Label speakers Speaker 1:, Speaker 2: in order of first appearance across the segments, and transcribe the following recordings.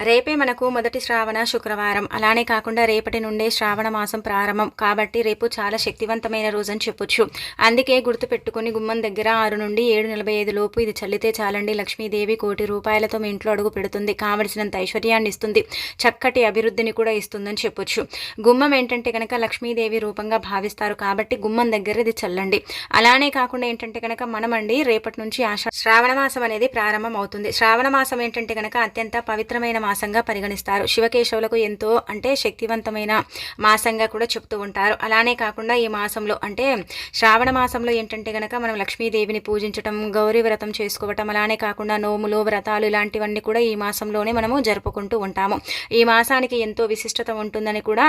Speaker 1: రేపే మనకు మొదటి శ్రావణ శుక్రవారం. అలానే కాకుండా రేపటి నుండే శ్రావణ మాసం ప్రారంభం. కాబట్టి రేపు చాలా శక్తివంతమైన రోజు అని చెప్పొచ్చు. అందుకే గుర్తుపెట్టుకుని గుమ్మం దగ్గర ఆరు నుండి ఏడు నలభై ఐదు లోపు ఇది చల్లితే చాలండి. లక్ష్మీదేవి కోటి రూపాయలతో మీ ఇంట్లో అడుగు పెడుతుంది. కావలసినంత ఐశ్వర్యాన్ని ఇస్తుంది. చక్కటి అభివృద్ధిని కూడా ఇస్తుందని చెప్పొచ్చు. గుమ్మం ఏంటంటే కనుక లక్ష్మీదేవి రూపంగా భావిస్తారు కాబట్టి గుమ్మం దగ్గర ఇది చల్లండి. అలానే కాకుండా ఏంటంటే కనుక మనమండి రేపటి నుంచి ఆశ శ్రావణ మాసం అనేది ప్రారంభం అవుతుంది. శ్రావణ మాసం ఏంటంటే కనుక అత్యంత పవిత్రమైన మాసంగా పరిగణిస్తారు. శివకేశవులకు ఎంతో అంటే శక్తివంతమైన మాసంగా కూడా చెప్తూ ఉంటారు. అలానే కాకుండా ఈ మాసంలో అంటే శ్రావణ మాసంలో ఏంటంటే కనుక మనం లక్ష్మీదేవిని పూజించటం గౌరీ వ్రతం చేసుకోవటం అలానే కాకుండా నోములు వ్రతాలు ఇలాంటివన్నీ కూడా ఈ మాసంలోనే మనము జరుపుకుంటూ ఉంటాము. ఈ మాసానికి ఎంతో విశిష్టత ఉంటుందని కూడా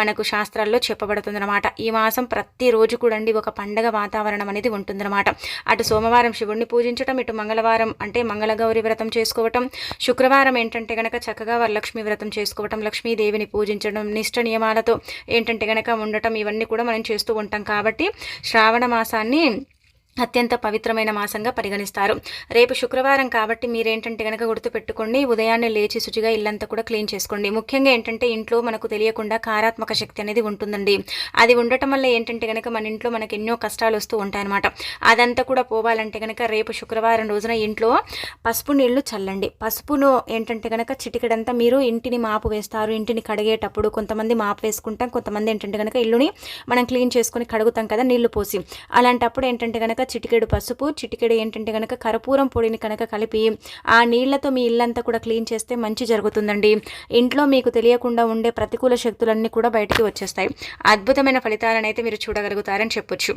Speaker 1: మనకు శాస్త్రాల్లో చెప్పబడుతుందన్నమాట. ఈ మాసం ప్రతిరోజు కూడా అండి ఒక పండగ వాతావరణం అనేది ఉంటుందన్నమాట. అటు సోమవారం శివుణ్ణి పూజించటం ఇటు మంగళవారం అంటే మంగళగౌరి వ్రతం చేసుకోవటం శుక్రవారం ఏంటంటే గనక చక్కగా వరలక్ష్మి వ్రతం చేసుకోవటం లక్ష్మీదేవిని పూజించడం నిష్ట నియమాలతో ఏంటంటే గనక ఉండటం ఇవన్నీ కూడా మనం చేస్తూ ఉంటాం కాబట్టి శ్రావణ మాసాన్ని అత్యంత పవిత్రమైన మాసంగా పరిగణిస్తారు. రేపు శుక్రవారం కాబట్టి మీరేంటంటే కనుక గుర్తుపెట్టుకోండి ఉదయాన్నే లేచి శుచిగా ఇల్లంతా కూడా క్లీన్ చేసుకోండి. ముఖ్యంగా ఏంటంటే ఇంట్లో మనకు తెలియకుండా కారాత్మక శక్తి అనేది ఉంటుందండి. అది ఉండటం వల్ల ఏంటంటే కనుక మన ఇంట్లో మనకి ఎన్నో కష్టాలు వస్తూ ఉంటాయన్నమాట. అదంతా కూడా పోవాలంటే కనుక రేపు శుక్రవారం రోజున ఇంట్లో పసుపు నీళ్ళు చల్లండి. పసుపును ఏంటంటే కనుక చిటికడంతా మీరు ఇంటిని మాపు వేస్తారు. ఇంటిని కడిగేటప్పుడు కొంతమంది మాపు వేసుకుంటాం. కొంతమంది ఏంటంటే కనుక ఇల్లుని మనం క్లీన్ చేసుకొని కడుగుతాం కదా నీళ్ళు పోసి. అలాంటప్పుడు ఏంటంటే కనుక చిటికెడు పసుపు చిటికెడు ఏంటంటే కనుక కర్పూరం పొడిని కనుక కలిపి ఆ నీళ్ళతో మీ ఇల్లంతా కూడా క్లీన్ చేస్తే మంచి జరుగుతుందండి. ఇంట్లో మీకు తెలియకుండా ఉండే ప్రతికూల శక్తులన్నీ కూడా బయటికి వచ్చేస్తాయి. అద్భుతమైన ఫలితాలను అయితే మీరు చూడగలుగుతారని చెప్పొచ్చు.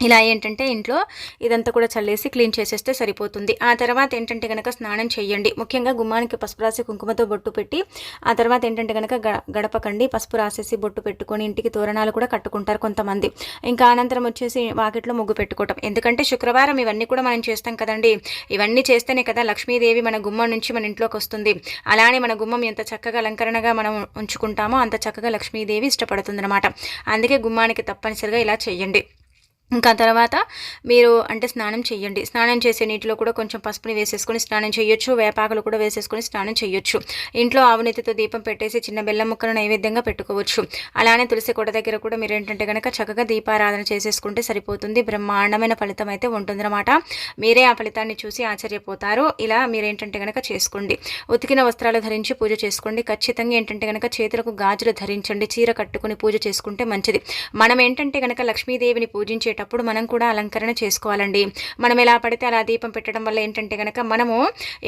Speaker 1: ఇలా ఏంటంటే ఇంట్లో ఇదంతా కూడా చల్లేసి క్లీన్ చేసేస్తే సరిపోతుంది. ఆ తర్వాత ఏంటంటే కనుక స్నానం చేయండి. ముఖ్యంగా గుమ్మానికి పసుపు రాసి కుంకుమతో బొట్టు పెట్టి ఆ తర్వాత ఏంటంటే కనుక గడపకండి పసుపు రాసేసి బొట్టు పెట్టుకొని ఇంటికి తోరణాలు కూడా కట్టుకుంటారు కొంతమంది. ఇంకా అనంతరం వచ్చేసి వాకిట్లో ముగ్గు పెట్టుకోవటం. ఎందుకంటే శుక్రవారం ఇవన్నీ కూడా మనం చేస్తాం కదండి. ఇవన్నీ చేస్తేనే కదా లక్ష్మీదేవి మన గుమ్మం నుంచి మన ఇంట్లోకి వస్తుంది. అలానే మన గుమ్మం ఎంత చక్కగా అలంకరణగా మనం ఉంచుకుంటామో అంత చక్కగా లక్ష్మీదేవి ఇష్టపడుతుంది అందుకే గుమ్మానికి తప్పనిసరిగా ఇలా చేయండి. ఇంకా తర్వాత మీరు అంటే స్నానం చేయండి స్నానం చేసే నీటిలో కూడా కొంచెం పసుపుని వేసేసుకొని స్నానం చేయొచ్చు వేపాకులు కూడా వేసేసుకొని స్నానం చేయొచ్చు ఇంట్లో ఆవునెత్తితో దీపం పెట్టేసి చిన్న బెల్లం ముక్కలు నైవేద్యంగా పెట్టుకోవచ్చు. అలానే తులసి కొడ దగ్గర కూడా మీరు ఏంటంటే కనుక చక్కగా దీపారాధన చేసేసుకుంటే సరిపోతుంది. బ్రహ్మాండమైన ఫలితం అయితే ఉంటుందన్నమాట. మీరే ఆ ఫలితాన్ని చూసి ఆశ్చర్యపోతారు. ఇలా మీరేంటంటే కనుక చేసుకోండి. ఉతికిన వస్త్రాలు ధరించి పూజ చేసుకోండి. ఖచ్చితంగా ఏంటంటే కనుక చేతులకు గాజులు ధరించండి. చీర కట్టుకుని పూజ చేసుకుంటే మంచిది. మనం ఏంటంటే కనుక లక్ష్మీదేవిని పూజించేట పెట్టేటప్పుడు మనం కూడా అలంకరణ చేసుకోవాలండి. మనం ఎలా పడితే అలా దీపం పెట్టడం వల్ల ఏంటంటే కనుక మనము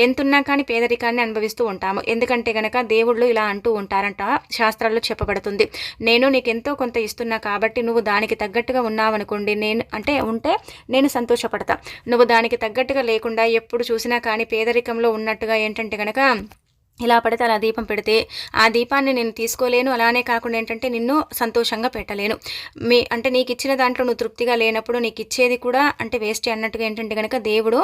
Speaker 1: ఎంతున్నా కానీ పేదరికాన్ని అనుభవిస్తూ ఉంటాము. ఎందుకంటే కనుక దేవుళ్ళు ఇలా అంటూ ఉంటారంట శాస్త్రాల్లో చెప్పబడుతుంది. నేను నీకు ఎంతో కొంత ఇస్తున్నా కాబట్టి నువ్వు దానికి తగ్గట్టుగా ఉన్నావనుకోండి నేను అంటే ఉంటే నేను సంతోషపడతా. నువ్వు దానికి తగ్గట్టుగా లేకుండా ఎప్పుడు చూసినా కానీ పేదరికంలో ఉన్నట్టుగా ఏంటంటే కనుక ఇలా పడితే అలా దీపం పెడితే ఆ దీపాన్ని నేను తీసుకోలేను. అలానే కాకుండా ఏంటంటే నిన్ను సంతోషంగా పెట్టలేను. మీ అంటే నీకు ఇచ్చిన దాంట్లో నువ్వు తృప్తిగా లేనప్పుడు నీకు ఇచ్చేది కూడా అంటే వేస్ట్ అన్నట్టుగా ఏంటంటే కనుక దేవుడు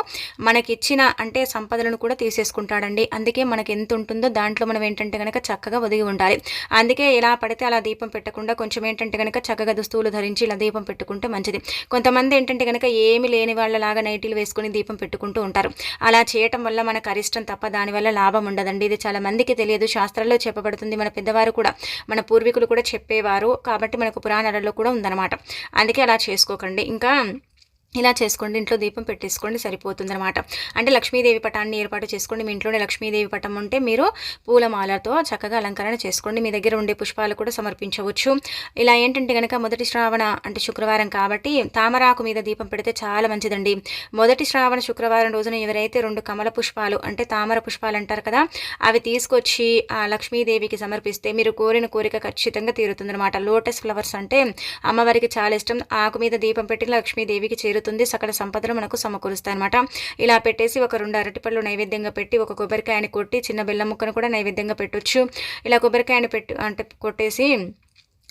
Speaker 1: మనకిచ్చిన అంటే సంపదలను కూడా తీసేసుకుంటాడండి. అందుకే మనకి ఎంత ఉంటుందో దాంట్లో మనం ఏంటంటే కనుక చక్కగా ఒదిగి ఉండాలి. అందుకే ఇలా పడితే అలా దీపం పెట్టకుండా కొంచెం ఏంటంటే కనుక చక్కగా దుస్తువులు ధరించి ఇలా దీపం పెట్టుకుంటే మంచిది. కొంతమంది ఏంటంటే కనుక ఏమి లేని వాళ్ళలాగా నైటీలు వేసుకుని దీపం పెట్టుకుంటూ ఉంటారు. అలా చేయటం వల్ల మనకు అరిష్టం తప్ప దానివల్ల లాభం ఉండదండి. ఇది చాలా మందికి తెలియదు. శాస్త్రాల్లో చెప్పబడుతుంది. మన పెద్దవారు కూడా మన పూర్వీకులు కూడా చెప్పేవారు. కాబట్టి మనకు పురాణాలలో కూడా ఉందన్నమాట. అందుకే అలా చేసుకోకండి. ఇంకా ఇలా చేసుకోండి ఇంట్లో దీపం పెట్టేసుకోండి సరిపోతుంది అనమాట అంటే లక్ష్మీదేవి పటాన్ని ఏర్పాటు చేసుకోండి మీ ఇంట్లోనే లక్ష్మీదేవి పటం ఉంటే మీరు పూలమాలతో చక్కగా అలంకరణ చేసుకోండి. మీ దగ్గర ఉండే పుష్పాలు కూడా సమర్పించవచ్చు. ఇలా ఏంటంటే కనుక మొదటి శ్రావణ అంటే శుక్రవారం కాబట్టి తామరాకు మీద దీపం పెడితే చాలా మంచిదండి. మొదటి శ్రావణ శుక్రవారం రోజున ఎవరైతే రెండు కమల పుష్పాలు అంటే తామర పుష్పాలు అంటారు కదా అవి తీసుకొచ్చి ఆ లక్ష్మీదేవికి సమర్పిస్తే మీరు కోరిన కోరిక ఖచ్చితంగా తీరుతుందనమాట లోటస్ ఫ్లవర్స్ అంటే అమ్మవారికి చాలా ఇష్టం. ఆకు మీద దీపం పెట్టిన లక్ష్మీదేవికి చేరు తీరుతుంది సకల సంపదలు మనకు సమకూరుస్తాయి అనమాట ఇలా పెట్టేసి ఒక రెండు అరటిపళ్ళు నైవేద్యంగా పెట్టి ఒక కొబ్బరికాయని కొట్టి చిన్న బెల్లం ముక్కను కూడా నైవేద్యంగా పెట్టొచ్చు. ఇలా కొబ్బరికాయని పెట్టు అంటే కొట్టేసి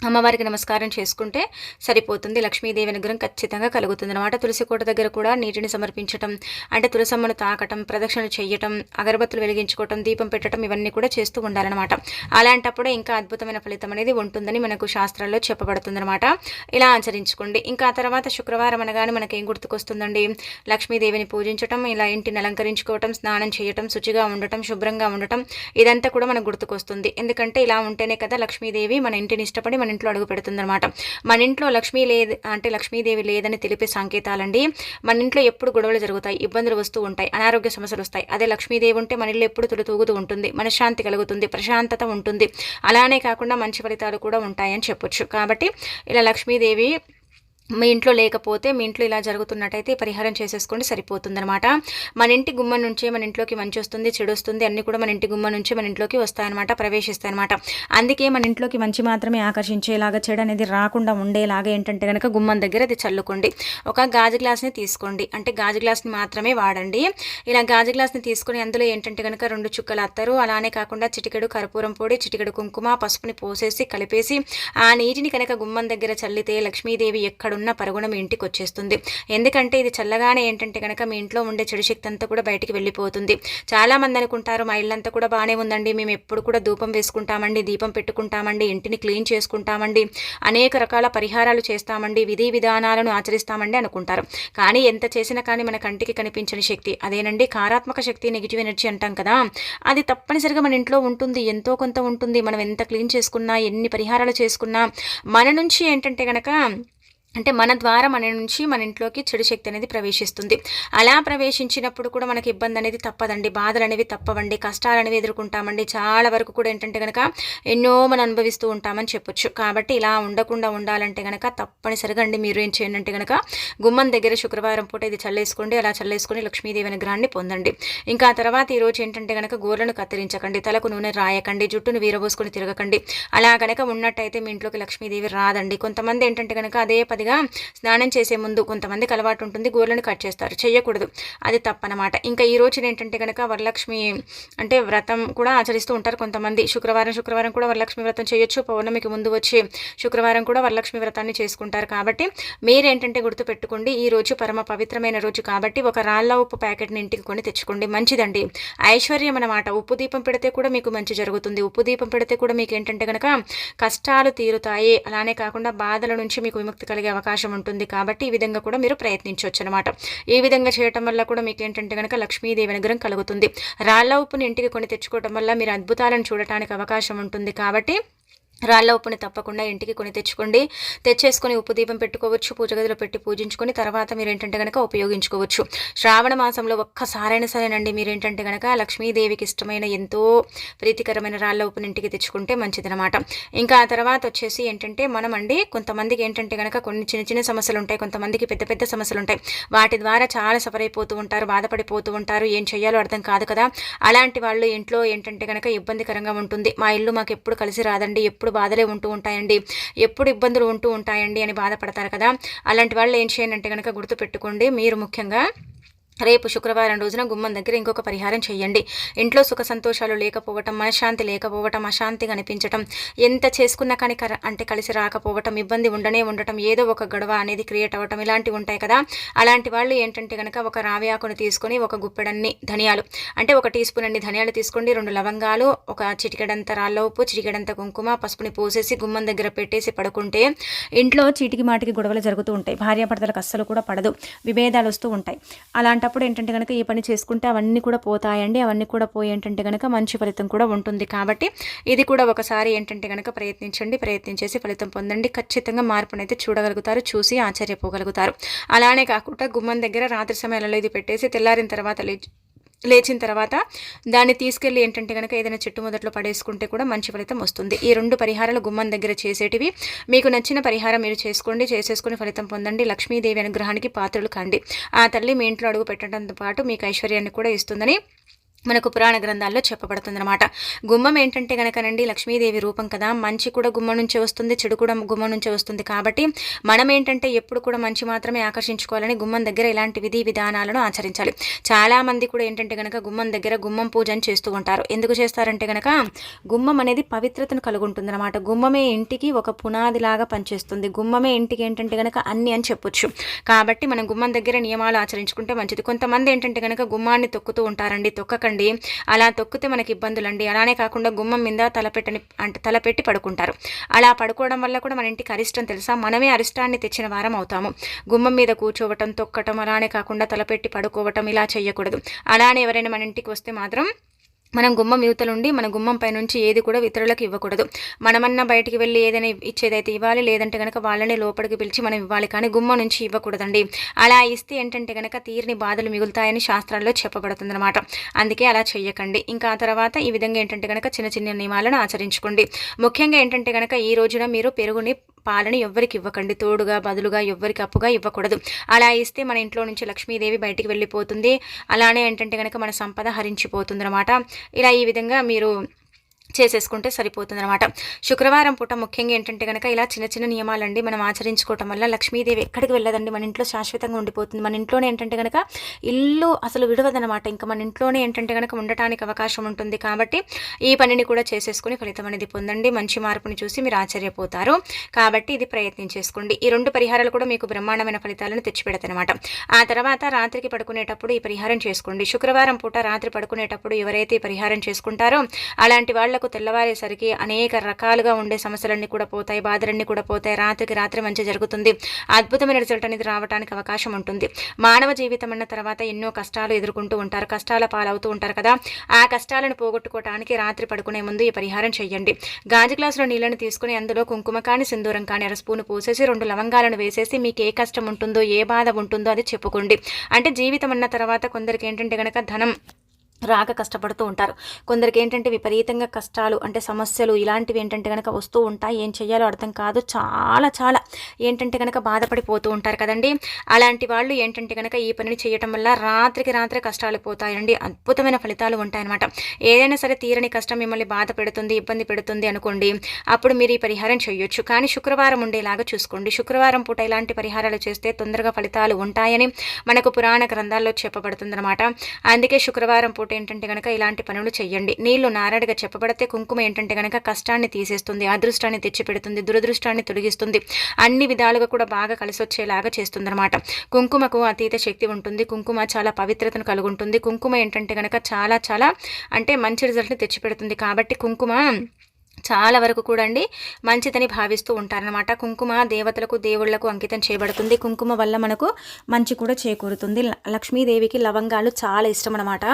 Speaker 1: అమ్మవారికి నమస్కారం చేసుకుంటే సరిపోతుంది. లక్ష్మీదేవి అనుగ్రహం ఖచ్చితంగా కలుగుతుంది అనమాట తులసి కోట దగ్గర కూడా నీటిని సమర్పించటం అంటే తులసమ్మను తాకటం ప్రదక్షిణలు చేయటం అగరబత్తులు వెలిగించుకోవటం దీపం పెట్టడం ఇవన్నీ కూడా చేస్తూ ఉండాలన్నమాట. అలాంటప్పుడే ఇంకా అద్భుతమైన ఫలితం అనేది ఉంటుందని మనకు శాస్త్రాల్లో చెప్పబడుతుందన్నమాట ఇలా ఆచరించుకోండి. ఇంకా తర్వాత శుక్రవారం అనగానే మనకి ఏం గుర్తుకొస్తుందండి? లక్ష్మీదేవిని పూజించటం ఇలా ఇంటిని అలంకరించుకోవటం స్నానం చేయటం శుచిగా ఉండటం శుభ్రంగా ఉండటం ఇదంతా కూడా మనకు గుర్తుకొస్తుంది. ఎందుకంటే ఇలా ఉంటేనే కదా లక్ష్మీదేవి మన ఇంటిని ఇష్టపడి మన మన ఇంట్లో అడుగు పెడుతుందన్నమాట. మన ఇంట్లో లక్ష్మీ లేదు అంటే లక్ష్మీదేవి లేదని తెలిపే సంకేతాలండి. మన ఇంట్లో ఎప్పుడు గొడవలు జరుగుతాయి ఇబ్బందులు వస్తూ ఉంటాయి అనారోగ్య సమస్యలు వస్తాయి. అదే లక్ష్మీదేవి ఉంటే మన ఇల్లు ఎప్పుడు తులుతూగుతూ ఉంటుంది మనశ్శాంతి కలుగుతుంది ప్రశాంతత ఉంటుంది. అలానే కాకుండా మంచి ఫలితాలు కూడా ఉంటాయని చెప్పొచ్చు. కాబట్టి ఇలా లక్ష్మీదేవి మీ ఇంట్లో లేకపోతే మీ ఇంట్లో ఇలా జరుగుతున్నట్టయితే పరిహారం చేసేసుకోండి సరిపోతుందనమాట మన ఇంటి గుమ్మ నుంచే మన ఇంట్లోకి మంచి వస్తుంది చెడు వస్తుంది అన్నీ కూడా మన ఇంటి గుమ్మ నుంచే మన ఇంట్లోకి వస్తాయన్నమాట ప్రవేశిస్తాయన్నమాట. అందుకే మన ఇంట్లోకి మంచి మాత్రమే ఆకర్షించేలాగా చెడు అనేది రాకుండా ఉండేలాగా ఏంటంటే కనుక గుమ్మం దగ్గర అది చల్లుకోండి. ఒక గాజు గ్లాస్ని తీసుకోండి. అంటే గాజు గ్లాస్ని మాత్రమే వాడండి. ఇలా గాజు గ్లాస్ని తీసుకొని అందులో ఏంటంటే కనుక రెండు చుక్కలు అత్తరు. అలానే కాకుండా చిటికెడు కర్పూరం పొడి చిటికెడు కుంకుమ పసుపుని పోసేసి కలిపేసి ఆ నీటిని కనుక గుమ్మం దగ్గర చల్లితే లక్ష్మీదేవి ఎక్కడ ఉన్న పరుగున ఇంటికి వచ్చేస్తుంది ఎందుకంటే ఇది చల్లగానే ఏంటంటే కనుక మీ ఇంట్లో ఉండే చెడు శక్తి అంతా కూడా బయటికి వెళ్ళిపోతుంది. చాలామంది అనుకుంటారు మా ఇల్లంతా కూడా బాగానే ఉందండి. మేము ఎప్పుడు కూడా ధూపం వేసుకుంటామండి దీపం పెట్టుకుంటామండి ఇంటిని క్లీన్ చేసుకుంటామండి అనేక రకాల పరిహారాలు చేస్తామండి విధి విధానాలను ఆచరిస్తామండి అనుకుంటారు. కానీ ఎంత చేసినా కానీ మన కంటికి కనిపించని శక్తి అదేనండి కారాత్మక శక్తి నెగిటివ్ ఎనర్జీ అంటాం కదా. అది తప్పనిసరిగా మన ఇంట్లో ఉంటుంది. ఎంతో కొంత ఉంటుంది. మనం ఎంత క్లీన్ చేసుకున్నా ఎన్ని పరిహారాలు చేసుకున్నా మన నుంచి ఏంటంటే కనుక అంటే మన ద్వారా మన నుంచి మన ఇంట్లోకి చెడు శక్తి అనేది ప్రవేశిస్తుంది. అలా ప్రవేశించినప్పుడు కూడా మనకి ఇబ్బంది అనేది తప్పదండి. బాధలు అనేవి తప్పవండి. కష్టాలు అనేవి ఎదుర్కొంటామండి. చాలా వరకు కూడా ఏంటంటే కనుక ఎన్నో మనం అనుభవిస్తూ ఉంటామని చెప్పొచ్చు. కాబట్టి ఇలా ఉండకుండా ఉండాలంటే కనుక తప్పనిసరిగా అండి మీరు ఏం చేయండి అంటే కనుక గుమ్మం దగ్గర శుక్రవారం పూట ఇది చల్లేసుకోండి అలా చల్లేసుకొని లక్ష్మీదేవి అనుగ్రహాన్ని పొందండి. ఇంకా తర్వాత ఈరోజు ఏంటంటే కనుక గోర్లను కత్తిరించకండి తలకు నూనె రాయకండి జుట్టును వీరబోసుకొని తిరగకండి. అలా కనుక ఉన్నట్టయితే మీ ఇంట్లోకి లక్ష్మీదేవి రాదండి. కొంతమంది ఏంటంటే కనుక అదే పదిగా స్నానం చేసే ముందు కొంతమందికి అలవాటు ఉంటుంది గోర్లను కట్ చేస్తారు. చేయకూడదు అది తప్పనమాట. ఇంకా ఈ రోజున ఏంటంటే కనుక వరలక్ష్మి అంటే వ్రతం కూడా ఆచరిస్తూ ఉంటారు కొంతమంది. శుక్రవారం శుక్రవారం కూడా వరలక్ష్మి వ్రతం చేయొచ్చు. పౌర్ణమికి ముందు వచ్చి శుక్రవారం కూడా వరలక్ష్మి వ్రతాన్ని చేసుకుంటారు కాబట్టి మీరేంటంటే గుర్తు పెట్టుకోండి ఈ రోజు పరమ పవిత్రమైన రోజు కాబట్టి ఒక రాళ్ళ ఉప్పు ప్యాకెట్ని ఇంటికి కొని తెచ్చుకోండి. మంచిదండి. ఐశ్వర్యం అనమాట ఉప్పు దీపం పెడితే కూడా మీకు మంచి జరుగుతుంది. ఉప్పు దీపం పెడితే కూడా మీకు ఏంటంటే కనుక కష్టాలు తీరుతాయి. అలానే కాకుండా బాధల నుంచి మీకు విముక్తి కలిగే అవకాశం ఉంటుంది కాబట్టి ఈ విధంగా కూడా మీరు ప్రయత్నించవచ్చు అనమాట ఈ విధంగా చేయటం వల్ల కూడా మీకు ఏంటంటే కనుక లక్ష్మీదేవి అనుగ్రహం కలుగుతుంది. రాళ్ళ ఉప్పుని ఇంటికి కొని తెచ్చుకోవటం వల్ల మీరు అద్భుతాలను చూడటానికి అవకాశం ఉంటుంది కాబట్టి రాళ్ళ ఉప్పుని తప్పకుండా ఇంటికి కొని తెచ్చుకోండి. తెచ్చేసుకొని ఉప్పు దీపం పెట్టుకోవచ్చు పూజ గదిలో పెట్టి పూజించుకొని తర్వాత మీరు ఏంటంటే కనుక ఉపయోగించుకోవచ్చు. శ్రావణ మాసంలో ఒక్కసారైనా సరేనండి మీరు ఏంటంటే కనుక లక్ష్మీదేవికి ఇష్టమైన ఎంతో ప్రీతికరమైన రాళ్ళ ఉప్పుని ఇంటికి తెచ్చుకుంటే మంచిదనమాట ఇంకా ఆ తర్వాత వచ్చేసి ఏంటంటే మనం అండి కొంతమందికి ఏంటంటే కనుక కొన్ని చిన్న చిన్న సమస్యలు ఉంటాయి కొంతమందికి పెద్ద పెద్ద సమస్యలు ఉంటాయి వాటి ద్వారా చాలా సఫర్ అయిపోతూ ఉంటారు బాధపడిపోతూ ఉంటారు ఏం చేయాలో అర్థం కాదు కదా. అలాంటి వాళ్ళు ఇంట్లో ఏంటంటే కనుక ఇబ్బందికరంగా ఉంటుంది. మా ఇల్లు మాకు ఎప్పుడు కలిసి రాదండి ఎప్పుడు ఎప్పుడు బాధలే ఉంటూ ఉంటాయండి. ఎప్పుడు ఇబ్బందులు ఉంటూ ఉంటాయండి అని బాధపడతారు కదా. అలాంటి వాళ్ళు ఏం చేయండి అంటే కనుక గుర్తుపెట్టుకోండి. మీరు ముఖ్యంగా రేపు శుక్రవారం రోజున గుమ్మం దగ్గర ఇంకొక పరిహారం చేయండి. ఇంట్లో సుఖ సంతోషాలు లేకపోవటం మనశ్శాంతి లేకపోవటం అశాంతిగా అనిపించటం ఎంత చేసుకున్నా కానీ అంటే కలిసి రాకపోవటం ఇబ్బంది ఉండనే ఉండటం ఏదో ఒక గొడవ అనేది క్రియేట్ అవ్వటం ఇలాంటివి ఉంటాయి కదా. అలాంటి వాళ్ళు ఏంటంటే కనుక ఒక రావి ఆకును తీసుకొని ఒక గుప్పెడన్ని ధనియాలు అంటే ఒక టీ స్పూన్ అన్ని ధనియాలు తీసుకోండి. రెండు లవంగాలు ఒక చిటికెడంత రాళ్ళ ఉప్పు చిటికెడంత కుంకుమ పసుపుని పోసేసి గుమ్మం దగ్గర పెట్టేసి పడుకుంటే ఇంట్లో చీటికి మాటికి గొడవలు జరుగుతూ ఉంటాయి. భార్యాభర్తలకు అస్సలు కూడా పడదు. విభేదాలు వస్తూ ఉంటాయి. అలాంటి అలాంటప్పుడు ఏంటంటే కనుక ఈ పని చేసుకుంటే అవన్నీ కూడా పోతాయండి అవన్నీ కూడా పోయి ఏంటంటే కనుక మంచి ఫలితం కూడా ఉంటుంది. కాబట్టి ఇది కూడా ఒకసారి ఏంటంటే కనుక ప్రయత్నించండి ప్రయత్నించేసి ఫలితం పొందండి. ఖచ్చితంగా మార్పునైతే చూడగలుగుతారు చూసి ఆశ్చర్యపోగలుగుతారు. అలానే కాకుండా గుమ్మం దగ్గర రాత్రి సమయాలలో ఇది పెట్టేసి తెల్లారిన తర్వాత లేచి లేచిన తర్వాత దాన్ని తీసుకెళ్ళి ఏంటంటే కనుక ఏదైనా చెట్టు మొదట్లో పడేసుకుంటే కూడా మంచి ఫలితం వస్తుంది. ఈ రెండు పరిహారాలు గుమ్మం దగ్గర చేసేటివి. మీకు నచ్చిన పరిహారం మీరు చేసుకోండి. చేసేసుకుని ఫలితం పొందండి. లక్ష్మీదేవి అనుగ్రహానికి పాత్రలు కండి. ఆ తల్లి మీ ఇంట్లో అడుగు పెట్టడంతో పాటు మీకు ఐశ్వర్యాన్ని కూడా ఇస్తుందని మనకు పురాణ గ్రంథాల్లో చెప్పబడుతుందన్నమాట. గుమ్మం ఏంటంటే కనుకనండి లక్ష్మీదేవి రూపం కదా. మంచి కూడా గుమ్మం నుంచే వస్తుంది చెడు కూడా గుమ్మం నుంచే వస్తుంది కాబట్టి మనం ఏంటంటే ఎప్పుడు కూడా మంచి మాత్రమే ఆకర్షించుకోవాలని గుమ్మం దగ్గర ఇలాంటి విధి విధానాలను ఆచరించాలి. చాలామంది కూడా ఏంటంటే కనుక గుమ్మం దగ్గర గుమ్మం పూజను చేస్తూ ఉంటారు. ఎందుకు చేస్తారంటే కనుక గుమ్మం అనేది పవిత్రతను కలుగుంటుంది అనమాట గుమ్మమే ఇంటికి ఒక పునాదిలాగా పనిచేస్తుంది. గుమ్మమే ఇంటికి ఏంటంటే కనుక అన్ని అని చెప్పొచ్చు. కాబట్టి మనం గుమ్మం దగ్గర నియమాలు ఆచరించుకుంటే మంచిది. కొంతమంది ఏంటంటే కనుక గుమ్మాన్ని తొక్కుతూ ఉంటారండి. తొక్కక తొక్కకండి అలా తొక్కితే మనకి ఇబ్బందులు అండి అలానే కాకుండా గుమ్మం మీద తలపెట్టని అంటే తలపెట్టి పడుకుంటారు. అలా పడుకోవడం వల్ల కూడా మన ఇంటికి అరిష్టం తెలుసా? మనమే అరిష్టాన్ని తెచ్చిన వారం అవుతాము. గుమ్మం మీద కూర్చోవటం తొక్కటం అలానే కాకుండా తలపెట్టి పడుకోవటం ఇలా చేయకూడదు అలానే ఎవరైనా మన ఇంటికి వస్తే మాత్రం మనం గుమ్మం యువతలుండి మన గుమ్మం పైనుంచి ఏది కూడా ఇతరులకు ఇవ్వకూడదు. మనమన్నా బయటికి వెళ్ళి ఏదైనా ఇచ్చేదైతే ఇవ్వాలి లేదంటే కనుక వాళ్ళని లోపలికి పిలిచి మనం ఇవ్వాలి కానీ గుమ్మం నుంచి ఇవ్వకూడదండి. అలా ఇస్తే ఏంటంటే కనుక తీరిని బాధలు మిగులుతాయని శాస్త్రాల్లో చెప్పబడుతుందన్నమాట. అందుకే అలా చెయ్యకండి. ఇంకా ఆ తర్వాత ఈ విధంగా ఏంటంటే కనుక చిన్న చిన్న నియమాలను ఆచరించుకోండి. ముఖ్యంగా ఏంటంటే కనుక ఈ రోజున మీరు పెరుగుని పాలని ఎవ్వరికి ఇవ్వకండి. తోడుగా బదులుగా ఎవ్వరికి అప్పుగా ఇవ్వకూడదు. అలా ఇస్తే మన ఇంట్లో నుంచి లక్ష్మీదేవి బయటికి వెళ్ళిపోతుంది. అలానే ఏంటంటే కనుక మన సంపద హరించిపోతుంది అనమాట ఇలా ఈ విధంగా మీరు చేసేసుకుంటే సరిపోతుంది అనమాట శుక్రవారం పూట ముఖ్యంగా ఏంటంటే కనుక ఇలా చిన్న చిన్న నియమాలండి మనం ఆచరించుకోవటం వల్ల లక్ష్మీదేవి ఎక్కడికి వెళ్ళదండి? మన ఇంట్లో శాశ్వతంగా ఉండిపోతుంది. మన ఇంట్లోనే ఏంటంటే కనుక ఇల్లు అసలు విడవదనమాట ఇంకా మన ఇంట్లోనే ఏంటంటే కనుక ఉండటానికి అవకాశం ఉంటుంది కాబట్టి ఈ పనిని కూడా చేసేసుకుని ఫలితం అనేది పొందండి. మంచి మార్పుని చూసి మీరు ఆశ్చర్యపోతారు. కాబట్టి ఇది ప్రయత్నం చేసుకోండి. ఈ రెండు పరిహారాలు కూడా మీకు బ్రహ్మాండమైన ఫలితాలను తెచ్చిపెడతనమాట ఆ తర్వాత రాత్రికి పడుకునేటప్పుడు ఈ పరిహారం చేసుకోండి. శుక్రవారం పూట రాత్రి పడుకునేటప్పుడు ఎవరైతే పరిహారం చేసుకుంటారో అలాంటి వాళ్ళ పిల్లలకు తెల్లవారేసరికి అనేక రకాలుగా ఉండే సమస్యలన్నీ కూడా పోతాయి బాధలన్నీ కూడా పోతాయి. రాత్రికి రాత్రి మంచి జరుగుతుంది. అద్భుతమైన రిజల్ట్ అనేది రావడానికి అవకాశం ఉంటుంది. మానవ జీవితం అన్న తర్వాత ఎన్నో కష్టాలు ఎదుర్కొంటూ ఉంటారు కష్టాల పాలవుతూ ఉంటారు కదా. ఆ కష్టాలను పోగొట్టుకోవడానికి రాత్రి పడుకునే ముందు ఈ పరిహారం చేయండి గాజు గ్లాసులో నీళ్ళని తీసుకుని అందులో కుంకుమ కానీ సింధూరం కానీ అర పోసేసి రెండు లవంగాలను వేసేసి మీకు ఏ కష్టం ఉంటుందో ఏ బాధ ఉంటుందో అది చెప్పుకోండి. అంటే జీవితం అన్న తర్వాత కొందరికి ఏంటంటే కనుక ధనం రాక కష్టపడుతూ ఉంటారు. కొందరికి ఏంటంటే విపరీతంగా కష్టాలు అంటే సమస్యలు ఇలాంటివి ఏంటంటే కనుక వస్తూ ఉంటాయి. ఏం చేయాలో అర్థం కాదు. చాలా చాలా ఏంటంటే కనుక బాధపడిపోతూ ఉంటారు కదండి. అలాంటి వాళ్ళు ఏంటంటే కనుక ఈ పనిని చేయటం వల్ల రాత్రికి రాత్రి కష్టాలు పోతాయండి. అద్భుతమైన ఫలితాలు ఉంటాయన్నమాట. ఏదైనా సరే తీరని కష్టం మిమ్మల్ని బాధ పెడుతుంది ఇబ్బంది పెడుతుంది అనుకోండి. అప్పుడు మీరు ఈ పరిహారం చేయొచ్చు. కానీ శుక్రవారం ఉండేలాగా చూసుకోండి. శుక్రవారం పూట ఇలాంటి పరిహారాలు చేస్తే తొందరగా ఫలితాలు ఉంటాయని మనకు పురాణ గ్రంథాల్లో చెప్పబడుతుందన్నమాట. అందుకే శుక్రవారం పూట ఇంకోటి ఏంటంటే కనుక ఇలాంటి పనులు చేయండి నీళ్ళు నారాడిగా చెప్పబడితే కుంకుమ ఏంటంటే కనుక కష్టాన్ని తీసేస్తుంది అదృష్టాన్ని తెచ్చిపెడుతుంది దురదృష్టాన్ని తొలగిస్తుంది. అన్ని విధాలుగా కూడా బాగా కలిసి వచ్చేలాగా చేస్తుందన్నమాట. కుంకుమకు అతీత శక్తి ఉంటుంది. కుంకుమ చాలా పవిత్రతను కలుగుంటుంది. కుంకుమ ఏంటంటే కనుక చాలా చాలా అంటే మంచి రిజల్ట్ని తెచ్చిపెడుతుంది. కాబట్టి కుంకుమ చాలా వరకు కూడా అండి మంచిదని భావిస్తూ ఉంటారనమాట కుంకుమ దేవతలకు దేవుళ్ళకు అంకితం చేయబడుతుంది. కుంకుమ వల్ల మనకు మంచి కూడా చేకూరుతుంది. లక్ష్మీదేవికి లవంగాలు చాలా ఇష్టం అనమాట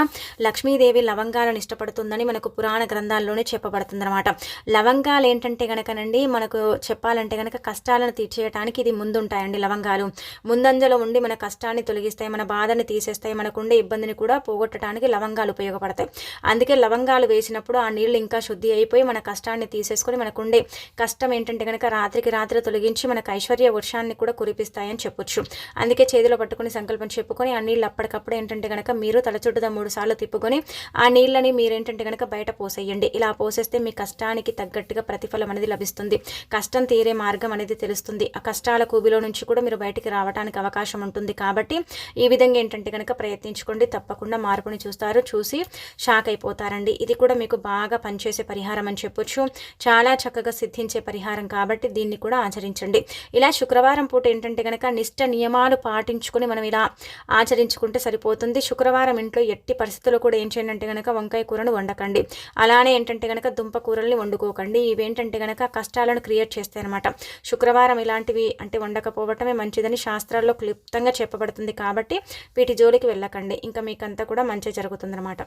Speaker 1: లక్ష్మీదేవి లవంగాలను ఇష్టపడుతుందని మనకు పురాణ గ్రంథాల్లోనే చెప్పబడుతుంది అనమాట లవంగాలు ఏంటంటే కనుకనండి మనకు చెప్పాలంటే కనుక కష్టాలను తీర్చేయడానికి ఇది ముందుంటాయండి లవంగాలు. ముందంజలో ఉండి మన కష్టాన్ని తొలగిస్తాయి మన బాధని తీసేస్తాయి మనకుండే ఇబ్బందిని కూడా పోగొట్టడానికి లవంగాలు ఉపయోగపడతాయి. అందుకే లవంగాలు వేసినప్పుడు ఆ నీళ్ళు ఇంకా శుద్ధి అయిపోయి మన కష్టాన్ని కష్టాన్ని తీసేసుకొని మనకుండే కష్టం ఏంటంటే కనుక రాత్రికి రాత్రి తొలగించి మనకు ఐశ్వర్య వర్షాన్ని కూడా కురిపిస్తాయని చెప్పొచ్చు. అందుకే చేతిలో పట్టుకుని సంకల్పం చెప్పుకొని ఆ నీళ్ళు అప్పటికప్పుడు ఏంటంటే కనుక మీరు తల చుట్టూ మూడు సార్లు తిప్పుకొని ఆ నీళ్ళని మీరేంటంటే కనుక బయట పోసేయండి. ఇలా పోసేస్తే మీ కష్టానికి తగ్గట్టుగా ప్రతిఫలం అనేది లభిస్తుంది. కష్టం తీరే మార్గం అనేది తెలుస్తుంది. ఆ కష్టాల కూబిలో నుంచి కూడా మీరు బయటికి రావడానికి అవకాశం ఉంటుంది. కాబట్టి ఈ విధంగా ఏంటంటే కనుక ప్రయత్నించుకోండి. తప్పకుండా మార్పుని చూస్తారు. చూసి షాక్ అయిపోతారండి. ఇది కూడా మీకు బాగా పనిచేసే పరిహారం అని చెప్పొచ్చు. చాలా చక్కగా సిద్ధించే పరిహారం కాబట్టి దీన్ని కూడా ఆచరించండి. ఇలా శుక్రవారం పూట ఏంటంటే కనుక నిష్ట నియమాలు పాటించుకొని మనం ఇలా ఆచరించుకుంటే సరిపోతుంది. శుక్రవారం ఇంట్లో ఎట్టి పరిస్థితుల్లో కూడా ఏం చేయండి అంటే కనుక వంకాయ కూరను వండకండి. అలానే ఏంటంటే కనుక దుంప కూరల్ని వండుకోకండి. ఇవేంటంటే కనుక కష్టాలను క్రియేట్ చేస్తాయి అనమాట శుక్రవారం ఇలాంటివి అంటే వండకపోవటమే మంచిదని శాస్త్రాల్లో క్లుప్తంగా చెప్పబడుతుంది కాబట్టి వీటి జోలికి వెళ్ళకండి. ఇంకా మీకంతా కూడా మంచి జరుగుతుందన్నమాట.